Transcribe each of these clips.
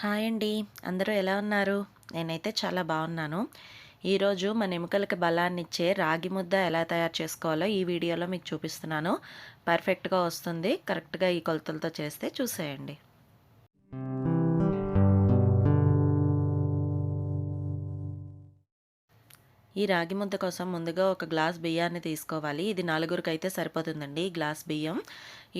Hi అండి. అందరూ ఎలా ఉన్నారు? నేనైతే చాలా బాగున్నాను. ఈరోజు మన ఎముకలకి బలాన్ని ఇచ్చే రాగి ముద్ద ఎలా తయారు చేసుకోవాలో ఈ వీడియోలో మీకు చూపిస్తున్నాను. పర్ఫెక్ట్గా వస్తుంది. కరెక్ట్గా ఈ కొలతలతో చేస్తే చూసేయండి. ఈ రాగి ముద్ద కోసం ముందుగా ఒక గ్లాస్ బియ్యాన్ని తీసుకోవాలి. ఇది నలుగురికి అయితే సరిపోతుందండి. ఈ గ్లాస్ బియ్యం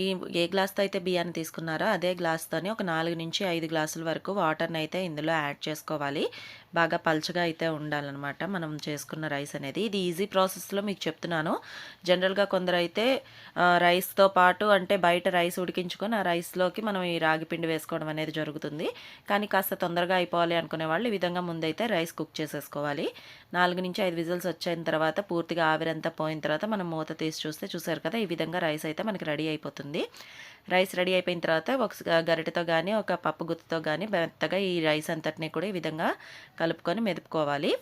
ఈ ఏ గ్లాస్తో అయితే బియ్యాన్ని తీసుకున్నారో అదే గ్లాస్తోని ఒక నాలుగు నుంచి ఐదు గ్లాసుల వరకు వాటర్ని అయితే ఇందులో యాడ్ చేసుకోవాలి. బాగా పల్చగా అయితే ఉండాలన్నమాట. మనం చేసుకున్న రైస్ అనేది. ఇది ఈజీ ప్రాసెస్లో మీకు చెప్తున్నాను. జనరల్గా కొందరు అయితే రైస్తో పాటు అంటే బయట రైస్ ఉడికించుకొని ఆ రైస్లోకి మనం ఈ రాగి పిండి వేసుకోవడం అనేది జరుగుతుంది. కానీ కాస్త తొందరగా అయిపోవాలి అనుకునే వాళ్ళు ఈ విధంగా ముందైతే రైస్ కుక్ చేసేసుకోవాలి. నాలుగు నుంచి ఐదు విజిల్స్ వచ్చిన తర్వాత పూర్తిగా ఆవిరంతా పోయిన తర్వాత మనం మూత తీసి చూస్తే చూసారు కదా ఈ విధంగా రైస్ అయితే మనకి రెడీ అయిపోతుంది. రైస్ రెడీ అయిపోయిన తర్వాత ఒక గరిటెతో కానీ ఒక పప్పు గుత్తుతో కానీ మెత్తగా ఈ రైస్ అంతటినీ కూడా ఈ విధంగా కలుపుకొని మెదుపుకోవాలి.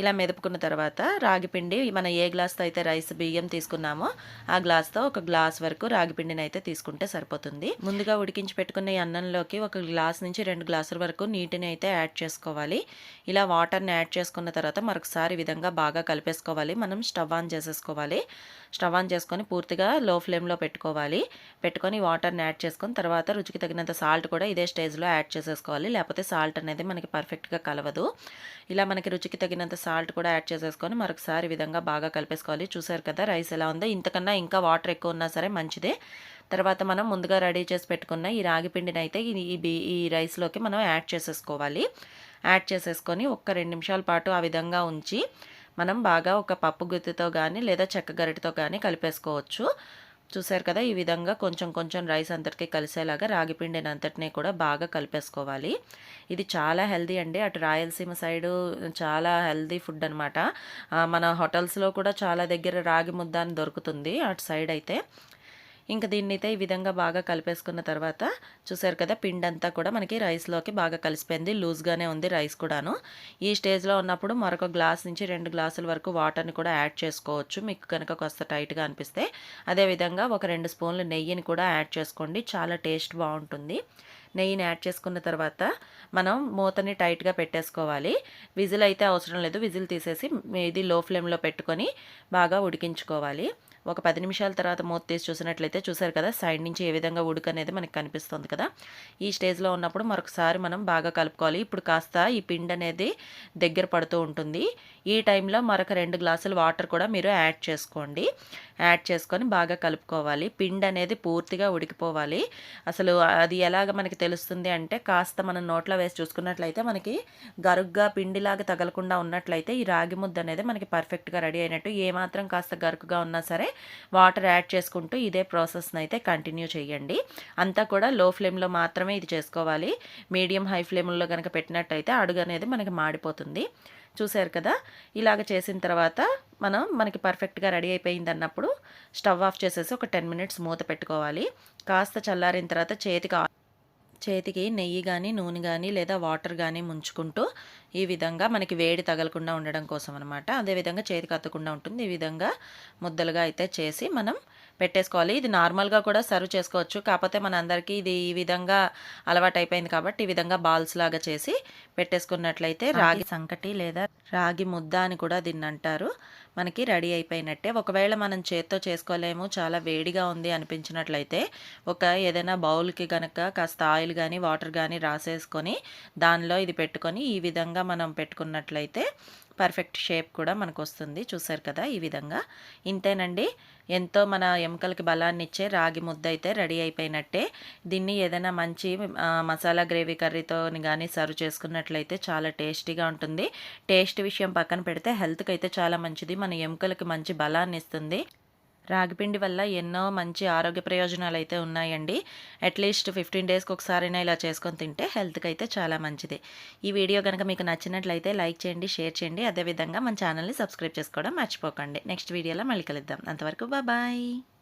ఇలా మెదుపుకున్న తర్వాత రాగి పిండి మనం ఏ గ్లాస్తో అయితే రైస్ బియ్యం తీసుకున్నామో ఆ గ్లాస్తో ఒక గ్లాస్ వరకు రాగిపిండిని అయితే తీసుకుంటే సరిపోతుంది. ముందుగా ఉడికించి పెట్టుకున్న ఈ అన్నంలోకి ఒక గ్లాస్ నుంచి రెండు గ్లాసుల వరకు నీటిని అయితే యాడ్ చేసుకోవాలి. ఇలా వాటర్ని యాడ్ చేసుకున్న తర్వాత మరొకసారి విధంగా బాగా కలిపేసుకోవాలి. మనం స్టవ్ ఆన్ చేసేసుకోవాలి. స్టవ్ ఆన్ చేసుకొని పూర్తిగా లో ఫ్లేమ్లో పెట్టుకోవాలి. పెట్టుకొని వాటర్ని యాడ్ చేసుకొని తర్వాత రుచికి తగినంత సాల్ట్ కూడా ఇదే స్టేజ్లో యాడ్ చేసేసుకోవాలి. లేకపోతే సాల్ట్ అనేది మనకి పర్ఫెక్ట్గా కలవదు. ఇలా మనకి రుచికి తగినంత సాల్ట్ కూడా యాడ్ చేసేసుకొని మరొకసారి విధంగా బాగా కలిపేసుకోవాలి. చూసారు కదా రైస్ ఎలా ఉందో. ఇంతకన్నా ఇంకా వాటర్ ఎక్కువ ఉన్నా సరే మంచిదే. తర్వాత మనం ముందుగా రెడీ చేసి పెట్టుకున్న ఈ రాగి పిండిని అయితే ఈ ఈ రైస్లోకి మనం యాడ్ చేసేసుకోవాలి. యాడ్ చేసేసుకొని ఒక్క రెండు నిమిషాల పాటు ఆ విధంగా ఉంచి మనం బాగా ఒక పప్పు గుత్తితో కానీ లేదా చెక్క గరిటతో కానీ కలిపేసుకోవచ్చు. చూసారు కదా ఈ విధంగా కొంచెం కొంచెం రైస్ అంతటికి కలిసేలాగా రాగిపిండిని అంతటినీ కూడా బాగా కలిపేసుకోవాలి. ఇది చాలా హెల్దీ అండి. అటు రాయలసీమ సైడు చాలా హెల్దీ ఫుడ్ అనమాట మన హోటల్స్లో కూడా చాలా దగ్గర రాగి ముద్ద అని దొరుకుతుంది. అటు సైడ్ అయితే ఇంకా దీన్ని అయితే ఈ విధంగా బాగా కలిపేసుకున్న తర్వాత చూసారు కదా పిండి అంతా కూడా మనకి రైస్లోకి బాగా కలిసిపోయింది. లూజ్గానే ఉంది రైస్ కూడాను. ఈ స్టేజ్లో ఉన్నప్పుడు మరొక గ్లాస్ నుంచి రెండు గ్లాసుల వరకు వాటర్ని కూడా యాడ్ చేసుకోవచ్చు. మీకు కనుక కాస్త టైట్గా అనిపిస్తే. అదేవిధంగా ఒక రెండు స్పూన్లు నెయ్యిని కూడా యాడ్ చేసుకోండి. చాలా టేస్ట్ బాగుంటుంది. నెయ్యిని యాడ్ చేసుకున్న తర్వాత మనం మూతని టైట్గా పెట్టేసుకోవాలి. విజిల్ అయితే అవసరం లేదు. విజిల్ తీసేసి ఇది లో ఫ్లేమ్లో పెట్టుకొని బాగా ఉడికించుకోవాలి. ఒక పది నిమిషాల తర్వాత మూత తీసి చూసినట్లయితే చూసారు కదా సైడ్ నుంచి ఏ విధంగా ఉడుకు అనేది మనకు కనిపిస్తుంది కదా. ఈ స్టేజ్లో ఉన్నప్పుడు మరొకసారి మనం బాగా కలుపుకోవాలి. ఇప్పుడు కాస్త ఈ పిండి అనేది దగ్గర పడుతూ ఉంటుంది. ఈ టైంలో మరొక రెండు గ్లాసులు వాటర్ కూడా మీరు యాడ్ చేసుకోండి. యాడ్ చేసుకొని బాగా కలుపుకోవాలి. పిండి అనేది పూర్తిగా ఉడికిపోవాలి. అసలు అది ఎలాగ మనకి తెలుస్తుంది అంటే కాస్త మనం నోట్లో వేసి చూసుకున్నట్లయితే మనకి గరుగ్గా పిండిలాగా తగలకుండా ఉన్నట్లయితే ఈ రాగి ముద్ద అనేది మనకి పర్ఫెక్ట్గా రెడీ అయినట్టు ఏమాత్రం కాస్త గరుకుగా ఉన్నా సరే వాటర్ యాడ్ చేసుకుంటూ ఇదే ప్రాసెస్ని అయితే కంటిన్యూ చేయండి. అంతా కూడా లో ఫ్లేమ్లో మాత్రమే ఇది చేసుకోవాలి. మీడియం హై ఫ్లేమ్లో కనుక పెట్టినట్టయితే అడుగు అనేది మనకి మాడిపోతుంది. చూశారు కదా? ఇలాగ చేసిన తర్వాత మనం మనకి పర్ఫెక్ట్గా రెడీ అయిపోయింది అన్నప్పుడు స్టవ్ ఆఫ్ చేసేసి ఒక టెన్ మినిట్స్ మూత పెట్టుకోవాలి. కాస్త చల్లారిన తర్వాత చేతికి చేతికి నెయ్యి కానీ నూనె కానీ లేదా వాటర్ కానీ ముంచుకుంటూ ఈ విధంగా మనకి వేడి తగలకుండా ఉండడం కోసం అనమాట అదేవిధంగా చేతికి అత్తకుండా ఉంటుంది. ఈ విధంగా ముద్దలుగా అయితే చేసి మనం పెట్టేసుకోవాలి. ఇది నార్మల్గా కూడా సర్వ్ చేసుకోవచ్చు. కాకపోతే మన అందరికీ ఇది ఈ విధంగా అలవాటు అయిపోయింది కాబట్టి ఈ విధంగా బాల్స్ లాగా చేసి పెట్టేసుకున్నట్లయితే రాగి సంకటి లేదా రాగి ముద్ద అని కూడా దీన్ని అంటారు మనకి రెడీ అయిపోయినట్టే. ఒకవేళ మనం చేత్తో చేసుకోలేము చాలా వేడిగా ఉంది అనిపించినట్లయితే ఒక ఏదైనా బౌల్కి కనుక కాస్త ఆయిల్ కానీ వాటర్ కానీ రాసేసుకొని దానిలో ఇది పెట్టుకొని ఈ విధంగా మనం పెట్టుకున్నట్లయితే పర్ఫెక్ట్ షేప్ కూడా మనకు వస్తుంది చూసారు కదా ఈ విధంగా. ఇంతేనండి. ఎంతో మన ఎముకలకి బలాన్ని ఇచ్చే రాగి ముద్ద అయితే రెడీ అయిపోయినట్టే. దీన్ని ఏదైనా మంచి మసాలా గ్రేవీ కర్రీతో కానీ సర్వ్ చేసుకున్నట్లయితే చాలా టేస్టీగా ఉంటుంది. టేస్ట్ విషయం పక్కన పెడితే హెల్త్కి అయితే చాలా మంచిది. మన ఎముకలకి మంచి బలాన్ని ఇస్తుంది రాగిపిండి వల్ల ఎన్నో మంచి ఆరోగ్య ప్రయోజనాలు అయితే ఉన్నాయండి. అట్లీస్ట్ ఫిఫ్టీన్ డేస్కి ఒకసారైనా ఇలా చేసుకొని తింటే హెల్త్కి అయితే చాలా మంచిది. ఈ వీడియో కనుక మీకు నచ్చినట్లయితే లైక్ చేయండి షేర్ చేయండి. అదేవిధంగా మన ఛానల్ని సబ్స్క్రైబ్ చేసుకోవడం మర్చిపోకండి. నెక్స్ట్ వీడియోలో మళ్ళీ కలుద్దాం. అంతవరకు బాయ్